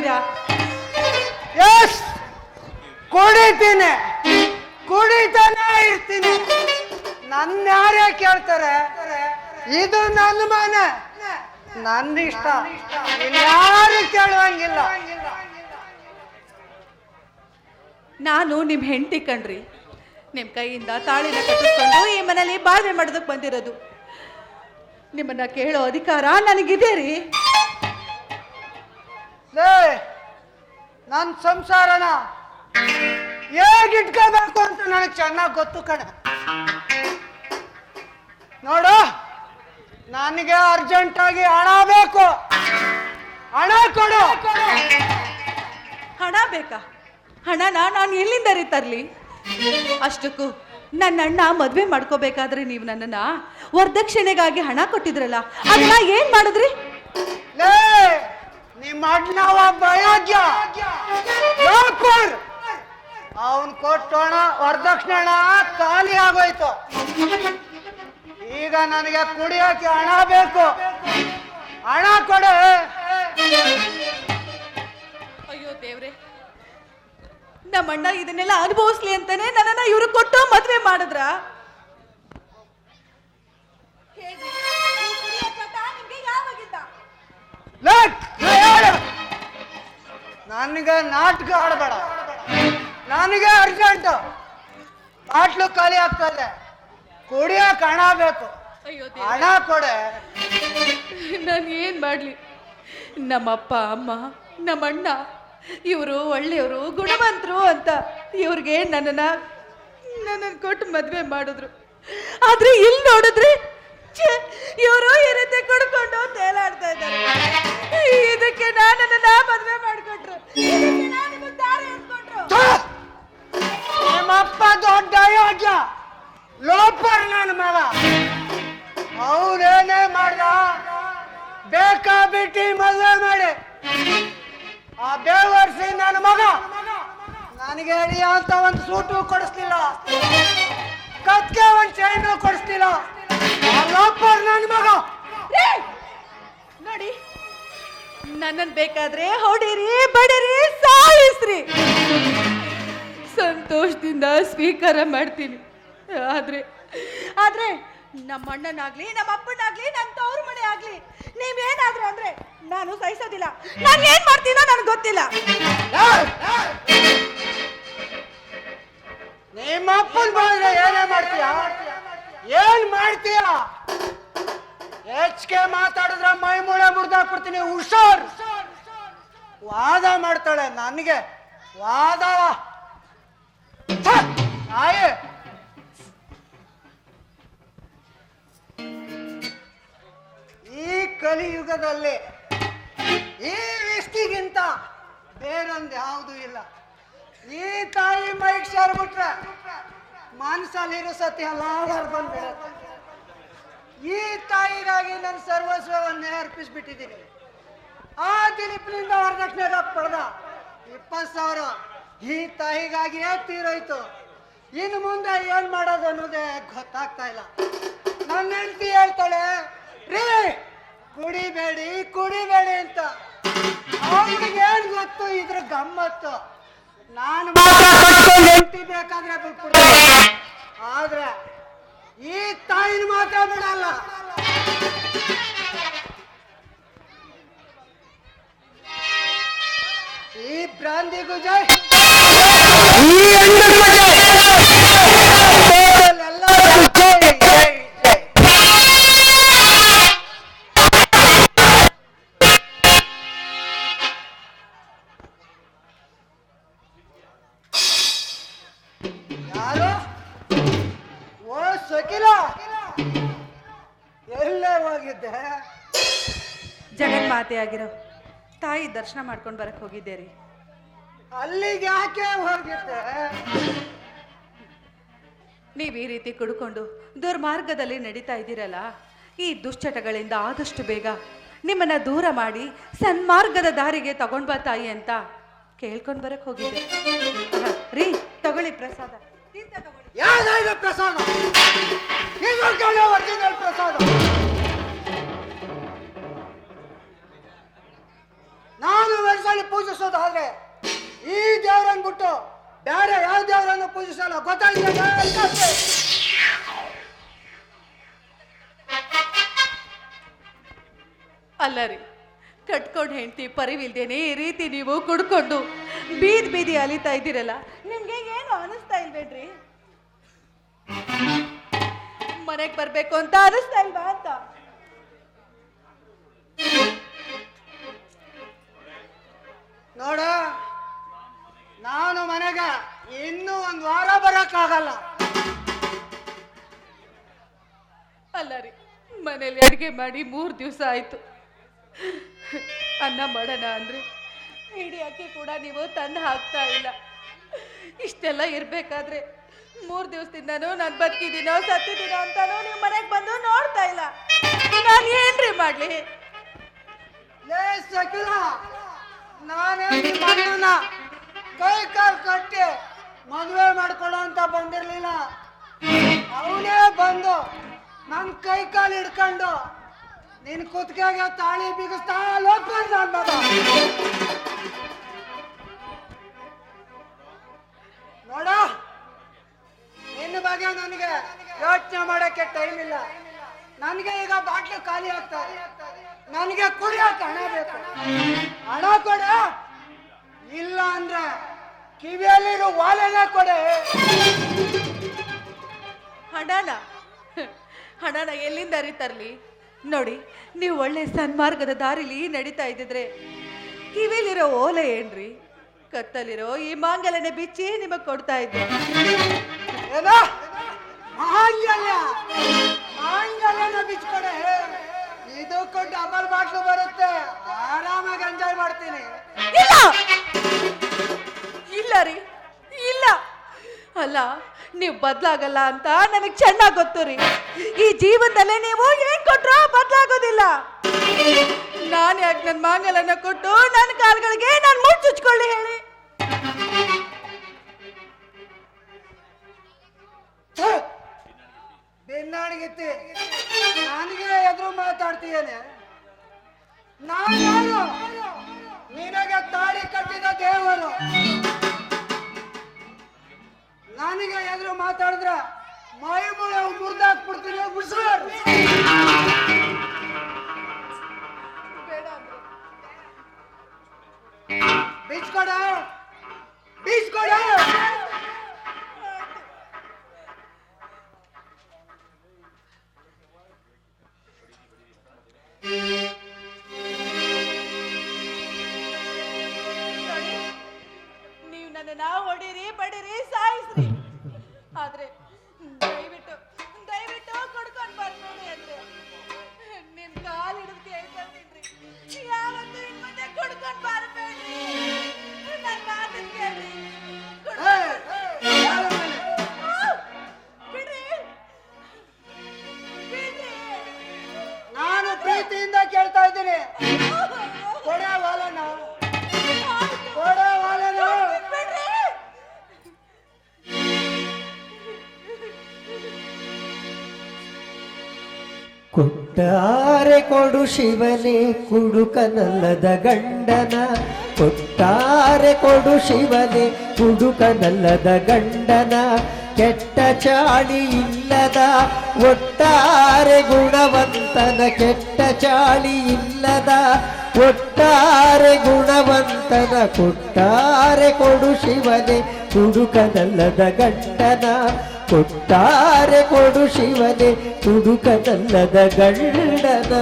ಇದ್ದೀರಾ ಎಸ್! ಕುಡಿತೀನಿ. ಕುಡಿತಾನೆ ಇರ್ತೀನಿ. ನನ್ನ ಯಾರೇ ಕೇಳ್ತಾರೆ, ಇದು ನನ್ನ ಮನೆ. ನನ್ನ ಇಷ್ಟ ಯಾರು ಕೇಳುವಂಗಿಲ್ಲ. ನಾನು ನಿಮ್ಮ ಹೆಂಡತಿ ಕಣ್ರಿ. ನಿಮ್ಮ ಕೈಯಿಂದ ತಾಳಿನ ಕಟ್ಟಿಸ್ಕೊಂಡು ಈ ಮನೇಲಿ ಬಾಳ್ವೆ ಮಾಡೋದಕ್ಕೆ ಬಂದಿರೋದು. ನಿಮ್ಮನ್ನ ಕೇಳೋ ಅಧಿಕಾರ ನನಗಿದೆ ರೀ ಲೇ ನನ್ನ ಸಂಸಾರನ ಹೇಗೆ ಇಟ್ಕೋಬೇಕು ಅಂತ ನನಗೆ ಚೆನ್ನಾಗಿ ಗೊತ್ತು ಕಣ. ನೋಡು ನನಗೆ ಅರ್ಜೆಂಟಾಗಿ ಹಣ ಬೇಕು. ಹಣ ಕೊಡು. ಹಣ ಬೇಕಾ? ಹಣನ ನಾನು ಎಲ್ಲಿಂದ ರೀ ತರ್ಲಿ? ಅಷ್ಟಕ್ಕೂ ನನ್ನ ಅಣ್ಣ ಮದುವೆ ಮಾಡ್ಕೋಬೇಕಾದ್ರೆ ನೀವು ನನ್ನನ್ನ ವರದಕ್ಷಿಣೆಗಾಗಿ ಹಣ ಕೊಟ್ಟಿದ್ರಲ್ಲ ಅದನ್ನ ಏನ್ ಮಾಡಿದ್ರಿ? ನಿಮ್ಮ ಅಣ್ಣವ ಲೋಪರ್ ಅವನ್ ಕೊಟ್ಟೋಣ, ವರದಕ್ಷಿಣೆ ಖಾಲಿ ಆಗೋಯ್ತು. ಈಗ ನನಗೆ ಕುಡಿಯೋಕೆ ಹಣ ಬೇಕು. ಹಣ ಕೊಡು. ಅಯ್ಯೋ ದೇವ್ರೆ, ನಮ್ಮಣ್ಣ ಇದನ್ನೆಲ್ಲ ಅನುಭವಿಸ್ಲಿ ಅಂತಾನೆ ನನ್ನನ್ನ ಇವ್ರಿಗೆ ಕೊಟ್ಟು ಮದ್ವೆ ಮಾಡಿದ್ರ? ನನಗೆ ನಾಟಕ ಆಡಬೇಡ ನನಗೆ ಅರ್ಜೆಂಟ್ ಬಾಟ್ಲು ಖಾಲಿ ಆಗ್ತದೆ ಕುಡಿಯೋಕೆ ಹಣ ಬೇಕು. ಅಯ್ಯೋ ಹಣ ಕೊಡೆ. ನಾನು ಏನ್ ಮಾಡ್ಲಿ? ನಮ್ಮಪ್ಪ ಅಮ್ಮ ನಮ್ಮಣ್ಣ ಇವರು ಒಳ್ಳೆಯವರು ಗುಣವಂತರು ಅಂತ ಇವ್ರಿಗೆ ನನ್ನನ್ನ ನನ್ನನ್ನು ಕೊಟ್ಟು ಮದ್ವೆ ಮಾಡಿದ್ರು. ಆದ್ರೆ ಇಲ್ಲಿ ನೋಡಿದ್ರೆ ಇವರು ಈ ರೀತಿ ಕುಡ್ಕೊಂಡು ತೇಲಾಡ್ತಾ ಇದ್ದಾರೆ. ಇದಕ್ಕೆ ನಾನನ್ನ ಮದ್ವೆ ಮಾಡ್ಕೊಟ್ರು ನಿಮ್ಮಪ್ಪ ದೊಡ್ಡ ಯೋಗ್ಯ. ಲೋಪರ್ ನನ್ನ ಮಗ. ಅವನೇನೇ ಮಾಡ್ದ? ಬೇಕಾ ಬಿಟ್ಟಿ ಮದುವೆ ಮಾಡಿ? ಆ ಬೇವರ್ಸಿ ನನ್ನ ಮಗ. ನನಗೆ ಹೇಳಿ ಅಂತ ಒಂದು ಸೂಟು ಕೊಡಿಸ್ಲಿಲ್ಲ. ಕತ್ಗೆ ಒಂದು ಚೈನು ಕೊಡಿಸ್ಲಿಲ್ಲ. ಲೋಪರ್ ನನ್ನ ಮಗ. ನನ್ನನ್ ಬೇಕಾದ್ರೆ ಹೊಡಿರಿ ಬಡಿರಿ ಸಾಯಿಸ್ರಿ. ಸಂತೋಷದಿಂದ ಸ್ವೀಕಾರ ಮಾಡ್ತೀನಿ. ಆದ್ರೆ ಆದ್ರೆ ನಮ್ಮ ಅಣ್ಣನಾಗ್ಲಿ, ನಮ್ಮ ಅಪ್ಪನಾಗ್ಲಿ ನನ್ನ ತವ್ರ ಮನೆ ಆಗ್ಲಿ, ನೀವೇನಾದ್ರೂ ಅಂದ್ರೆ ನಾನು ಸಹಿಸೋದಿಲ್ಲ ನಾನು ಏನ್ ಮಾಡ್ತೀನೋ ನನಗೆ ಗೊತ್ತಿಲ್ಲ. ನಿಮ್ಮ ಅಪ್ಪನ್ ಏನೇ ಮಾಡ್ತೀಯ? ಏನ್ ಮಾಡ್ತೀಯ? ಹೆಚ್ಚಿಗೆ ಮಾತಾಡಿದ್ರೆ ಮೈ ಮೂಳೆ ಮುರಿದಾಕ್ಬಿಡ್ತೀನಿ. ಹುಷಾರ್. ವಾದ ಮಾಡ್ತಾಳೆ ನನಗೆ. ವಾದ. ಛೆ! ಈ ಕಲಿಯುಗದಲ್ಲಿ ಈ ವ್ಯಕ್ತಿಗಿಂತ ಬೇರೊಂದು ಯಾವುದು ಇಲ್ಲ. ಈ ತಾಯಿ ಮೈಕ್ ಸೇರ್ಬಿಟ್ರೆ ಮನಸ್ಸಲ್ಲಿರೋ ಸತಿ ಅಲ್ಲ ಬಂದ್ಬಿಡುತ್ತೆ ಈ ತಾಯಿಗಾಗಿ ನನ್ನ ಸರ್ವಸ್ವವನ್ನೇ ಅರ್ಪಿಸ್ಬಿಟ್ಟಿದ್ದೀನಿ. ಆ ದಿಲೀಪ್ನಿಂದ ವರದಕ್ಷಿಣೆ ಪಡೆದ ಇಪ್ಪತ್ತು ಸಾವಿರ. ಈ ತಾಯಿಗಾಗಿಯೇ ತೀರೋಯ್ತು ಇನ್ನು ಮುಂದೆ ಏನ್ ಮಾಡೋದು ಅನ್ನೋದೇ ಗೊತ್ತಾಗ್ತಾ ಇಲ್ಲ. ನನ್ನ ಹೆಂಡತಿ ಹೇಳ್ತಾಳೆ ರೀ ಕುಡಿಬೇಡಿ ಕುಡಿಬೇಡಿ ಅಂತ. ಅವ್ರಿಗೆ ಏನ್ ಗೊತ್ತು? ಇದ್ರ ಗಮ್ಮತ್ತು. ನಾನು ಹೆಂಡತಿ ಬೇಕಾದ್ರೆ ಬಿಟ್ಬಿಡ್ತೀನಿ. ಆದ್ರೆ ಈ ತಾಯಿನ ಮಾತ್ರ ಬಿಡಲ್ಲ ಈ ಬ್ರಾಂದಿಗೂ ಜೈ ಈ ಹೆಣ್ಣಿಗೂ ಜೈ ಎಲ್ಲರಿಗೂ ಜೈ ಜೈ ಜೈ ಯಾರು ಓ ಸಕಿಲ ಎಲ್ಲೇ ಹೋಗಿದ್ದೆ ಜಗನ್ಮಾತೆ ಆಗಿರೋ ತಾಯಿ ದರ್ಶನ ಮಾಡ್ಕೊಂಡು ಬರಕ್ ಹೋಗಿದ್ದೆ ರೀ ಅಲ್ಲಿಗೆ ಯಾಕೆ ಹೋಗಿದ್ದೆ? ನೀವು ಈ ರೀತಿ ಕುಡ್ಕೊಂಡು ದುರ್ಮಾರ್ಗದಲ್ಲಿ ನಡೀತಾ ಇದ್ದೀರಲ್ಲ ಈ ದುಶ್ಚಟಗಳಿಂದ ಆದಷ್ಟು ಬೇಗ ನಿಮ್ಮನ್ನ ದೂರ ಮಾಡಿ ಸನ್ಮಾರ್ಗದ ದಾರಿಗೆ ತಗೊಂಡ್ ಬಾ ತಾಯಿ ಅಂತ ಕೇಳ್ಕೊಂಡ್ ಬರಕ್ ಹೋಗಿದ್ದೆ. ರೀ ತಗೊಳ್ಳಿ ಪ್ರಸಾದ. ಯಾವ್ದಾಯ್ತು ಪ್ರಸಾದ. ಕೇಳೋ ಒರಿಜಿನಲ್ ಪ್ರಸಾದ. ನಾನು ವರ್ಷದಲ್ಲಿ ಪೂಜಿಸೋದಾದ್ರೆ ಈ ದೇವರನ್ನ ಬಿಟ್ಟು ಬೇರೆ ಯಾವ ದೇವರನ್ನು ಪೂಜಿಸಲ್ಲ ಗೊತ್ತಾಗಿದೆ ಅಲ್ಲ ರೀ, ಕಟ್ಕೊಂಡು ಹೆಂಡತಿ ಪರಿವಿಲ್ದೇನೆ ಈ ರೀತಿ ನೀವು ಕುಡ್ಕೊಂಡು ಬೀದ್ ಬೀದಿ ಅಲಿತಾ ಇದ್ದೀರಲ್ಲ, ನಿಮ್ಗೆ ಏನು ಅನಿಸ್ತಾ ಇಲ್ವೇನ್ರಿ ಮನೆಗೆ ಬರ್ಬೇಕು ಅಂತ ಅನಿಸ್ತಾ ಇಲ್ವಾ ಅಂತ? ನೋಡ ನಾನು ಮನೆಗೆ ಇನ್ನೂ ಒಂದು ವಾರ ಬರೋಕ್ಕಾಗಲ್ಲ. ಅಲ್ಲ ರೀ ಮನೇಲಿ ಅಡುಗೆ ಮಾಡಿ ಮೂರು ದಿವಸ ಆಯ್ತು. ಅನ್ನ ಮಾಡೋಣ ಅಂದ್ರೆ ಇಡೀ ಅಕ್ಕಿ ಕೂಡ ನೀವು ತಂದು ಹಾಕ್ತಾ ಇಲ್ಲ. ಇಷ್ಟೆಲ್ಲ ಇರ್ಬೇಕಾದ್ರೆ ಮೂರು ದಿವಸದಿಂದನೂ ನಾನು ಬದುಕಿದ್ದೀನೋ ಸತ್ತಿದ್ದೀನೋ ಅಂತಾನೂ ನೀವು ಮನೆಗೆ ಬಂದು ನೋಡ್ತಾ ಇಲ್ಲ. ನಾನು ಏನ್ರಿ ಮಾಡ್ಲಿ? ಏ ನಾನೇ ಕೈ ಕಾಲು ಕಟ್ಟಿ ಮದುವೆ ಮಾಡ್ಕೊಳ್ಳೋ ಅಂತ ಬಂದಿರ್ಲಿಲ್ಲ. ಅವನೇ ಬಂದು ನನ್ನ ಕೈ ಕಾಲು ಹಿಡ್ಕೊಂಡು ನಿನ್ ಕುತ್ತಿಗೆಗೆ ತಾಳಿ ಬಿಗಿಸ್ತಾ ಲೋಕ ನನ್ ಬಗ್ಗೆ ನನಗೆ ಯೋಚನೆ ಮಾಡೋಕ್ಕೆ ಟೈಮ್ ಇಲ್ಲ. ನನಗೆ ಈಗ ಬಾಟ್ಲು ಖಾಲಿ ಆಗ್ತಾ ನನಗೆ ಕುಡಿಯೋಕೆ ಹಣ ಬೇಕು. ಹಣ ಕೊಡ. ಇಲ್ಲ ಅಂದ್ರೆ ಕಿವಿಯಲ್ಲಿರೋ ವಾಲೆಲ್ಲ ಕೊಡೆ. ಹಣನ? ಹಣನ ಎಲ್ಲಿಂದ ಅರಿತರ್ಲಿ ನೋಡಿ ನೀವು ಒಳ್ಳೆ ಸನ್ಮಾರ್ಗದ ದಾರಿಲಿ ನಡೀತಾ ಇದ್ದಿದ್ರೆ ಕಿವಿಲಿರೋ ಓಲೆ ಏನ್ರಿ? ಕತ್ತಲಿರೋ ಈ ಮಾಂಗಲನೆ ಬಿಚ್ಚಿ ನಿಮಗೆ ಕೊಡ್ತಾ ಇದ್ದೆ. ಏನ ಆಂಗಲ್ಯನ ಬಿಚ್ಕೊಡೆ ಇದಕ್ಕೂ ಡಬಲ್ ಬಾಟ್ಲು ಬರುತ್ತೆ. ಆರಾಮಾಗಿ ಎಂಜಾಯ್ ಮಾಡ್ತೀನಿ. ಇಲ್ಲ! ಇಲ್ಲ ರೀ. ಇಲ್ಲ. ಅಲ್ಲ, ನೀವು ಬದಲಾಗಲ್ಲ ಅಂತ ನನಗೆ ಚೆನ್ನಾಗಿ ಗೊತ್ತು ರೀ. ಈ ಜೀವನದಲ್ಲೇ ನೀವು ಏನ್ ಕೊಟ್ರು ಬದ್ಲಾಗೋದಿಲ್ಲ. ನಾನು ಯಾಕೆ ನನ್ನ ಮಾಂಗಲನ್ನ ಕೊಟ್ಟು ನನ್ನ ಕಾಲ್ಗಳಿಗೆ ನಾನು ಮುಚ್ಚುಚ್ಕೊಳ್ಳಿ ಹೇಳಿ. ಬೆನ್ನಾಡಿಗಿತ್ತಿ ನನಗೆ ಎದುರು ಮಾತಾಡ್ತೀಯೇನೆ? ನಾನು ನಿನಗೆ ತಾಳಿ ಕಟ್ಟಿದ ದೇವರು. ನನಗೆ ಎದುರು ಮಾತಾಡಿದ್ರ ಮೈ ಮುಳ ಕೊಟ್ಟಾರೆ ಕೊಡು ಶಿವನೇ ಕುಡುಕನಲ್ಲದ ಗಂಡನ. ಕೊಟ್ಟಾರೆ ಕೊಡು ಶಿವನೇ ಕುಡುಕನಲ್ಲದ ಗಂಡನ. ಕೆಟ್ಟ ಚಾಳಿ ಇಲ್ಲದ ಒಟ್ಟಾರೆ ಗುಣವಂತನ. ಕೆಟ್ಟ ಚಾಳಿ ಇಲ್ಲದ ಒಟ್ಟಾರೆ ಗುಣವಂತನ. ಕೊಟ್ಟಾರೆ ಕೊಡು ಶಿವನೇ ಕುಡುಕನಲ್ಲದ ಗಂಡನ. ಕೊಟ್ಟಾರೆ ಕೊಡು ಶಿವನೇ ತುಡುಕದಲ್ಲದ ಗಂಡನ.